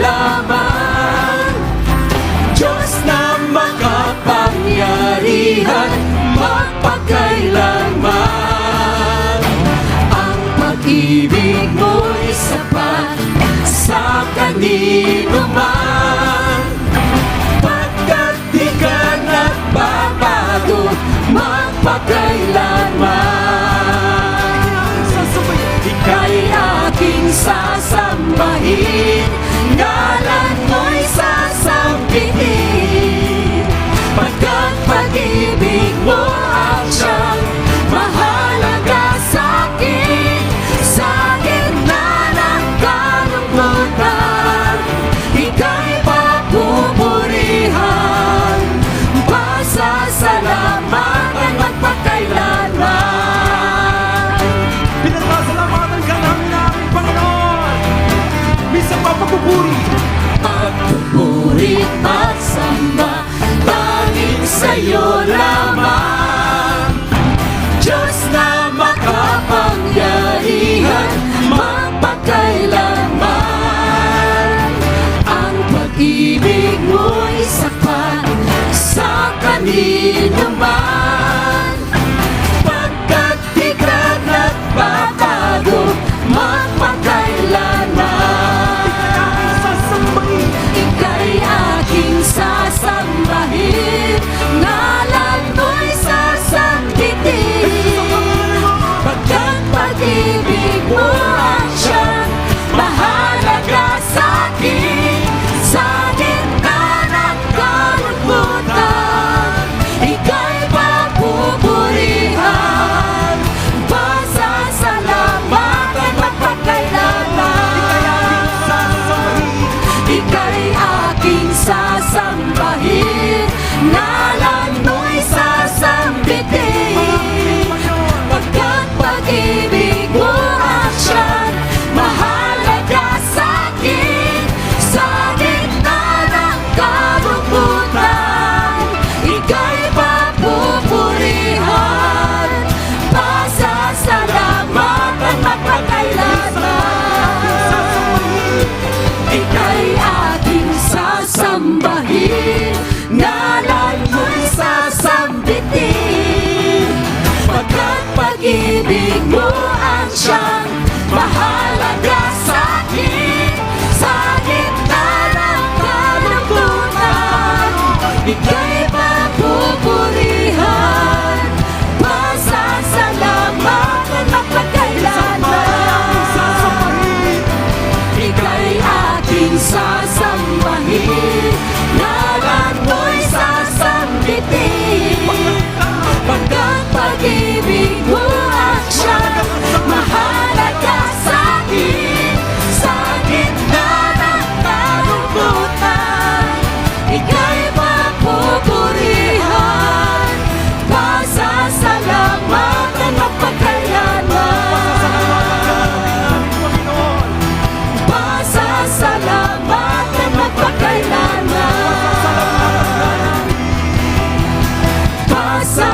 lamang Diyos na makapangyarihan Magpakailanman Ang pag-ibig mo'y sapat Sa kanino man. Pagkat di ka nagbabago Magpakailanman Ika'y aking sasambahin. God Be.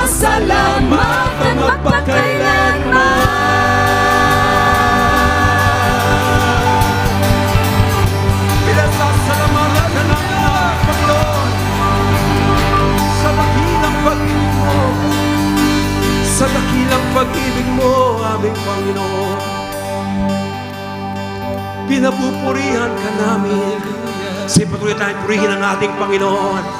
magpasalamat at magpakailanman. Pinasasalamatan na namin ang sa dakilang pag-ibig mo. Sa dakilang pag-ibig mo, aming Panginoon. Pinapupurihan ka namin. Sipatuloy tayong purihin ang ating Panginoon.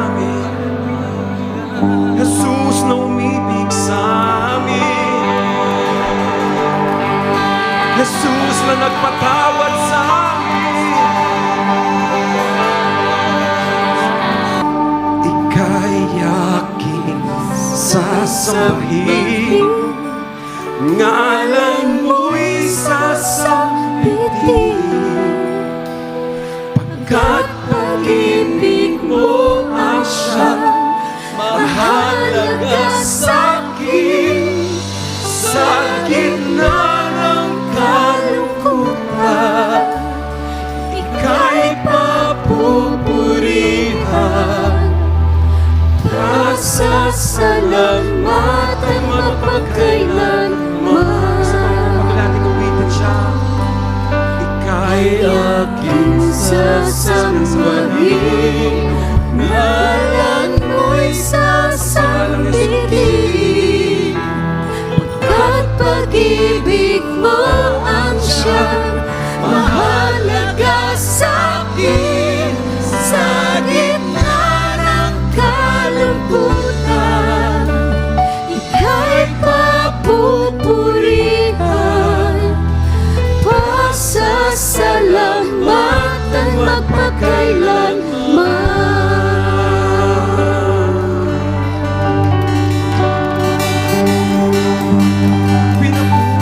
Diyos na nagpatawad sa amin. Ika'y aking sasabihin ngalan Pasasalamatan magpagkailanman Pag natin uwitin siya, ika'y aking sasambahin